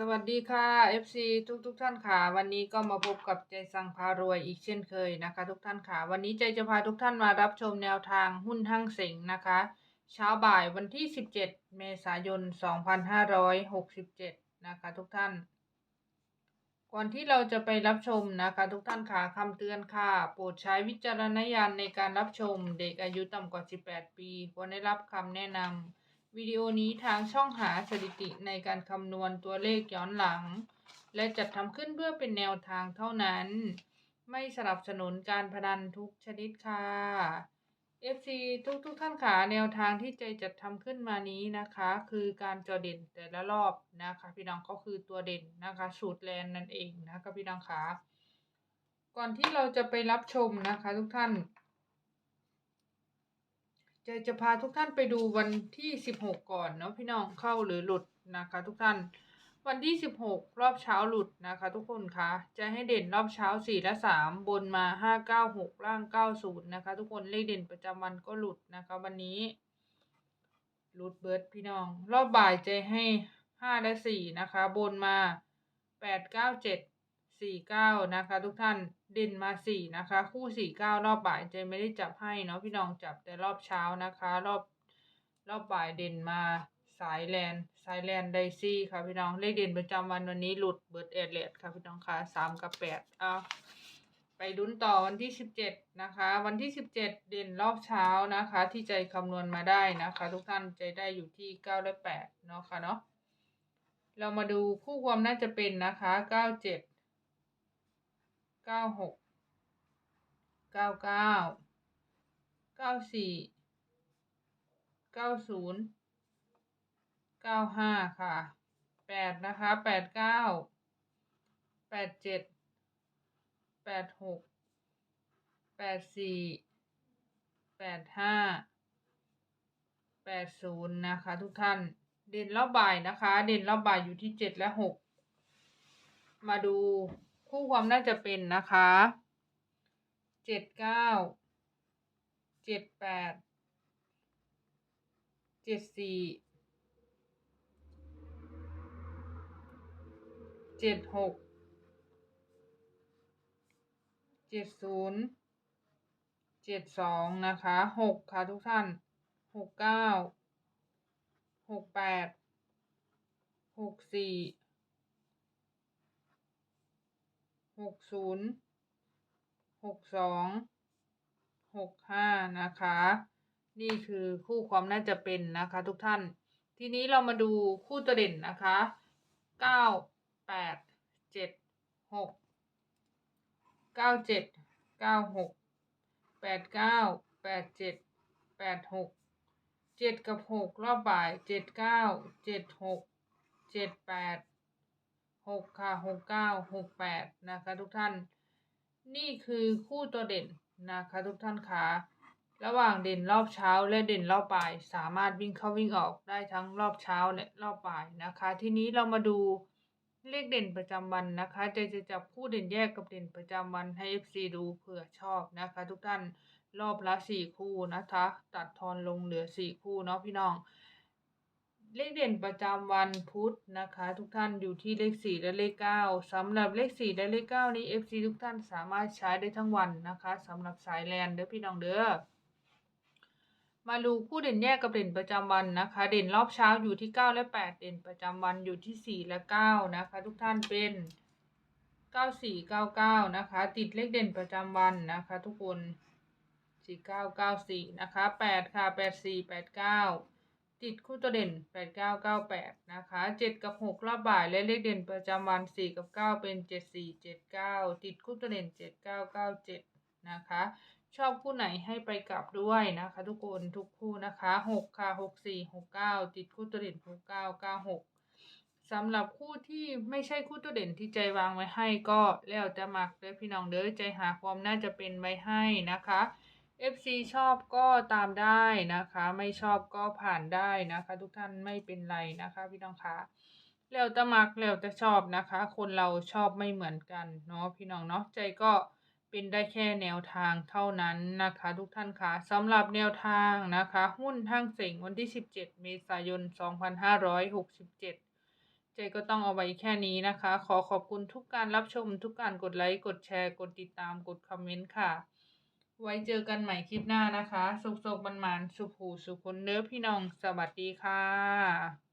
สวัสดีค่ะ FC ทุกทุกๆท่านค่ะวันนี้ก็มาพบกับใจสังพารวยอีกเช่นเคยนะคะ ทุกท่านค่ะ วันนี้ใจจะพาทุกท่านมารับชมแนวทางหุ้นทั้งเสงนะคะ เช้าบ่ายวันที่ 17 เมษายน 2567 นะคะ ทุกท่าน ก่อนที่เราจะไปรับชมนะคะ ทุกท่านค่ะคำเตือนค่ะ โปรดใช้วิจารณญาณในการรับชมเด็กอายุต่ำกว่า 18 ปีควรได้รับคำแนะนำ วิดีโอนี้ทางช่องหาสถิติในการคำนวณตัวเลขย้อนหลัง และจัดทำขึ้นเพื่อเป็นแนวทางเท่านั้น ไม่สนับสนุนการพนันทุกชนิดค่ะ FC ทุกทุกท่านค่ะแนวทางที่ใจจัดทำขึ้นมานี้นะคะ คือการจอเด่นแต่ละรอบนะคะ พี่น้องก็คือตัวเด่นนะคะ สูตรแลนนั่นเองนะคะพี่น้องค่ะก่อนที่เราจะไปรับชมนะคะ ทุกท่าน จะจะพาทุกท่านไปดูวันที่ 16 ก่อนเนาะพี่น้องเข้าหรือหลุดนะคะทุกท่าน วันที่ 16 รอบเช้าหลุดนะคะ ทุกคนคะจะให้เด่นรอบเช้า 4 และ 3 บนมา 5 9 6 ล่าง 90 นะคะ ทุกคนเลขเด่นประจำวันก็หลุดนะคะ วันนี้หลุดเบิร์ดพี่น้อง รอบบ่ายจะให้ 5 และ 4 นะคะ บนมา 8 9 7 4 9นะคะ ทุกท่านเด่นมา4นะคะ คู่4 9รอบบ่ายเจไม่ได้จับให้เนาะพี่น้องจับแต่รอบเช้านะคะ รอบรอบบ่ายเด่นมาสายแลนสายแลนไดซี่ค่ะพี่น้องเลขเด่นประจำวันวันนี้หลุดเบิร์ดเอเลดค่ะพี่น้องค่ะสามกับแปดเอาไปลุ้นต่อวันที่สิบเจ็ดนะคะ วันที่สิบเจ็ดเด่นรอบเช้านะคะ ที่ใจคำนวณมาได้นะคะ ทุกท่านใจได้อยู่ที่เก้าและแปดเนาะค่ะเนาะเรามาดูคู่ความน่าจะเป็นนะคะเก้าเจ็ด เก้าหกเก้าเก้าเก้าสี่เก้าศูนย์เก้าห้าค่ะแปดนะคะแปดเก้าแปดเจ็ดแปดหกแปดสี่แปดห้าแปดศูนย์นะคะทุกท่าน เด่นรอบบ่ายนะคะ เด่นรอบบ่ายอยู่ที่เจ็ดและหกมาดู คู่ความน่าจะเป็นนะคะเจ็ดเก้าเจ็ดแปดเจ็ดสี่เจ็ดหกเจ็ดศูนย์เจ็ดสองนะคะหกค่ะทุกท่านหกเก้าหกแปดหกสี่ หกศูนย์หกสองหกห้านะคะ นี่คือคู่ความน่าจะเป็นนะคะทุกท่าน ทีนี้เรามาดูคู่ตัวเด่นนะคะเก้าแปดเจ็ดหกเก้าเจ็ดเก้าหกแปดเก้าแปดเจ็ดแปดหกเจ็ดกับหกรอบบ่ายเจ็ดเก้าเจ็ดหกเจ็ดแปด หกค่ะหกเก้าหกแปดนะคะทุกท่าน นี่คือคู่ตัวเด่นนะคะทุกท่านคะระหว่างเด่นรอบเช้าและเด่นรอบบ่าย สามารถวิ่งเข้าวิ่งออกได้ทั้งรอบเช้าและรอบบ่ายนะคะ ทีนี้เรามาดูเลขเด่นประจำวันนะคะจะจะจับคู่เด่นแยกกับเด่นประจำวันให้ FC ดูเผื่อชอบนะคะ ทุกท่านรอบละสี่คู่นะคะ ตัดทอนลงเหลือสี่คู่เนาะพี่น้อง เลขเด่นประจำวันพุธนะคะ ทุกท่านอยู่ที่เลขสี่และเลขเก้าสำหรับเลขสี่และเลขเก้านี้ FC ทุกท่านสามารถใช้ได้ทั้งวันนะคะสำหรับสายแลนเด้อพี่น้องเด้อมาดูคู่เด่นแยกกับเด่นประจำวันนะคะ เด่นรอบเช้าอยู่ที่เก้าและแปดเด่นประจำวันอยู่ที่สี่และเก้านะคะ ทุกท่านเป็นเก้าสี่เก้าเก้านะคะ ติดเลขเด่นประจำวันนะคะ ทุกคนสี่เก้าเก้าสี่นะคะแปดค่ะแปดสี่แปดเก้า ติดคู่ตัวเด่น 8 9 9 8 นะคะ 7 กับ 6 รอบบ่ายและเลขเด่นประจำวัน 4 กับ 9 เป็น 7 4 7 9 ติดคู่ตัวเด่น 7 9 9 7 นะคะ ชอบคู่ไหนให้ไปกลับด้วยนะคะ ทุกคนทุกคู่นะคะ 6 ค่ะ 6 4 6 9 ติดคู่ตัวเด่น 6 9 9 6 สำหรับคู่ที่ไม่ใช่คู่ตัวเด่นที่ใจวางไว้ให้ก็แล้วจะหมักเด้อพี่น้องเด้อใจหาความน่าจะเป็นไว้ให้นะคะ FC ชอบก็ตามได้นะคะ ไม่ชอบก็ผ่านได้นะคะ ทุกท่านไม่เป็นไรนะคะพี่น้องคะแล้วแต่มักแล้วแต่ชอบนะคะ คนเราชอบไม่เหมือนกันเนาะพี่น้องเนาะใจก็เป็นได้แค่แนวทางเท่านั้นนะคะ ทุกท่านคะสำหรับแนวทางนะคะ หุ้นทั้งเสงวันที่ 17 เมษายน 2567ใจเจก็ต้องเอาไว้แค่นี้นะคะ ขอขอบคุณทุกการรับชม ทุกการกดไลค์ กดแชร์ กดติดตาม กดคอมเมนต์ค่ะ ไว้เจอกันใหม่คลิปหน้านะคะ สุขๆมันๆสุขหูสุขคนเนื้อพี่น้อง สวัสดีค่ะ